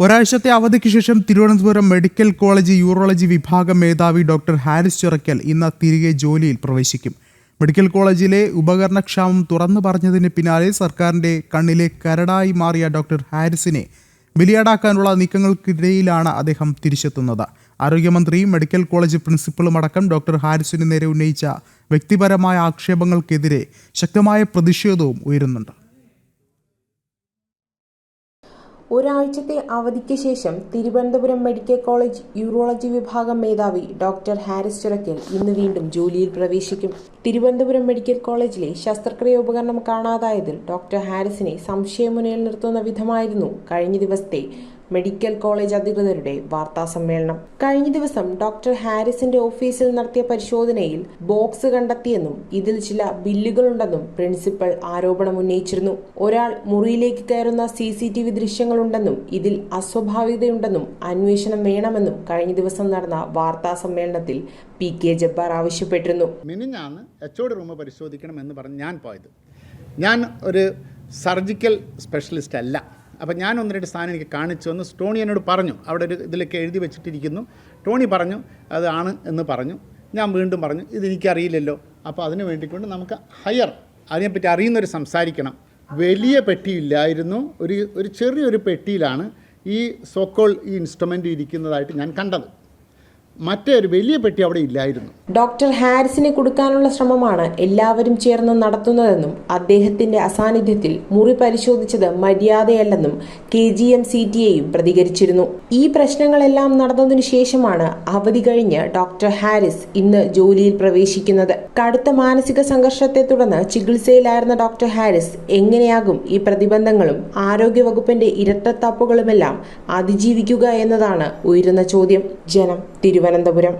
ഒരാഴ്ചത്തെ അവധിക്ക് ശേഷം തിരുവനന്തപുരം മെഡിക്കൽ കോളേജ് യൂറോളജി വിഭാഗം മേധാവി ഡോക്ടർ ഹാരിസ് ചിറക്കൽ ഇന്ന് തിരികെ ജോലിയിൽ പ്രവേശിക്കും. മെഡിക്കൽ കോളേജിലെ ഉപകരണക്ഷാമം തുറന്നു പറഞ്ഞതിന് പിന്നാലെ സർക്കാരിന്റെ കണ്ണിലെ കരടായി മാറിയ ഡോക്ടർ ഹാരിസിനെ ബലിയാടാക്കാനുള്ള നീക്കങ്ങൾക്കിടയിലാണ് അദ്ദേഹം തിരിച്ചെത്തുന്നത്. ആരോഗ്യമന്ത്രി മെഡിക്കൽ കോളേജ് പ്രിൻസിപ്പളും അടക്കം ഡോക്ടർ ഹാരിസിന് നേരെ ഉന്നയിച്ച വ്യക്തിപരമായ ആക്ഷേപങ്ങൾക്കെതിരെ ശക്തമായ പ്രതിഷേധവും ഉയരുന്നുണ്ട്. ഒരാഴ്ചത്തെ അവധിക്ക് ശേഷം തിരുവനന്തപുരം മെഡിക്കൽ കോളേജ് യൂറോളജി വിഭാഗം മേധാവി ഡോക്ടർ ഹാരിസ് ചുരക്കൽ ഇന്ന് വീണ്ടും ജോലിയിൽ പ്രവേശിക്കും. തിരുവനന്തപുരം മെഡിക്കൽ കോളേജിലെ ശസ്ത്രക്രിയ ഉപകരണം കാണാതായതിൽ ഡോക്ടർ ഹാരിസിനെ സംശയമുനയിൽ നിർത്തുന്ന വിധമായിരുന്നു കഴിഞ്ഞ ദിവസത്തെ മെഡിക്കൽ കോളേജ് അധികൃതരുടെ വാർത്താ സമ്മേളനം. കഴിഞ്ഞ ദിവസം ഡോക്ടർ ഹാരിസിന്റെ ഓഫീസിൽ നടത്തിയ പരിശോധനയിൽ ബോക്സ് കണ്ടെത്തിയെന്നും ഇതിൽ ചില ബില്ലുകളുണ്ടെന്നും പ്രിൻസിപ്പൽ ആരോപണം ഉന്നയിച്ചിരുന്നു. ഒരാൾ മുറിയിലേക്ക് കയറുന്ന സി സി ടി വി ദൃശ്യങ്ങളുണ്ടെന്നും ഇതിൽ അസ്വാഭാവികതയുണ്ടെന്നും അന്വേഷണം വേണമെന്നും കഴിഞ്ഞ ദിവസം നടന്ന വാർത്താ സമ്മേളനത്തിൽ പി കെ ജബ്ബാർ ആവശ്യപ്പെട്ടിരുന്നു. മിനിഞ്ഞാന്ന് എച്ച് റൂം പരിശോധിക്കണം എന്ന് പറഞ്ഞ് ഞാൻ പോയത്. ഞാൻ ഒരു സർജിക്കൽ സ്പെഷ്യലിസ്റ്റ് അല്ല. അപ്പം ഞാൻ ഒന്ന് രണ്ട് സാധനം എനിക്ക് കാണിച്ചു എന്ന് ടോണി എന്നോട് പറഞ്ഞു. അവിടെ ഒരു ഇതിലൊക്കെ എഴുതി വെച്ചിട്ടിരിക്കുന്നു. ടോണി പറഞ്ഞു അതാണ് എന്ന് പറഞ്ഞു. ഞാൻ വീണ്ടും പറഞ്ഞു ഇതെനിക്കറിയില്ലല്ലോ അപ്പോൾ അതിന് വേണ്ടിക്കൊണ്ട് നമുക്ക് ഹയർ അതിനെപ്പറ്റി അറിയുന്നവർ സംസാരിക്കണം. വലിയ പെട്ടിയില്ലായിരുന്നു. ഒരു ഒരു ചെറിയൊരു പെട്ടിയിലാണ് ഈ സോക്കോൾ ഈ ഇൻസ്ട്രുമെന്റ് ഇരിക്കുന്നതായിട്ട് ഞാൻ കണ്ടത്. മറ്റേ ഒരു വലിയ പെട്ടി അവിടെ ഇല്ലായിരുന്നു. ഡോക്ടർ ഹാരിസിനെ കൊടുക്കാനുള്ള ശ്രമമാണ് എല്ലാവരും ചേർന്ന് നടത്തുന്നതെന്നും അദ്ദേഹത്തിന്റെ അസാന്നിധ്യത്തിൽ മുറി പരിശോധിച്ചത് മര്യാദയല്ലെന്നും K G M C T എയും പ്രതികരിച്ചിരുന്നു. ഈ പ്രശ്നങ്ങളെല്ലാം നടന്നതിനു ശേഷമാണ് അവധി കഴിഞ്ഞ് ഡോക്ടർ ഹാരിസ് ഇന്ന് ജോലിയിൽ പ്രവേശിക്കുന്നത്. കടുത്ത മാനസിക സംഘർഷത്തെ തുടർന്ന് ചികിത്സയിലായിരുന്ന ഡോക്ടർ ഹാരിസ് എങ്ങനെയാകും ഈ പ്രതിബന്ധങ്ങളും ആരോഗ്യവകുപ്പിന്റെ ഇരട്ടത്താപ്പുകളുമെല്ലാം അതിജീവിക്കുക എന്നതാണ് ഉയരുന്ന ചോദ്യം. ജനം തിരുവനന്തപുരം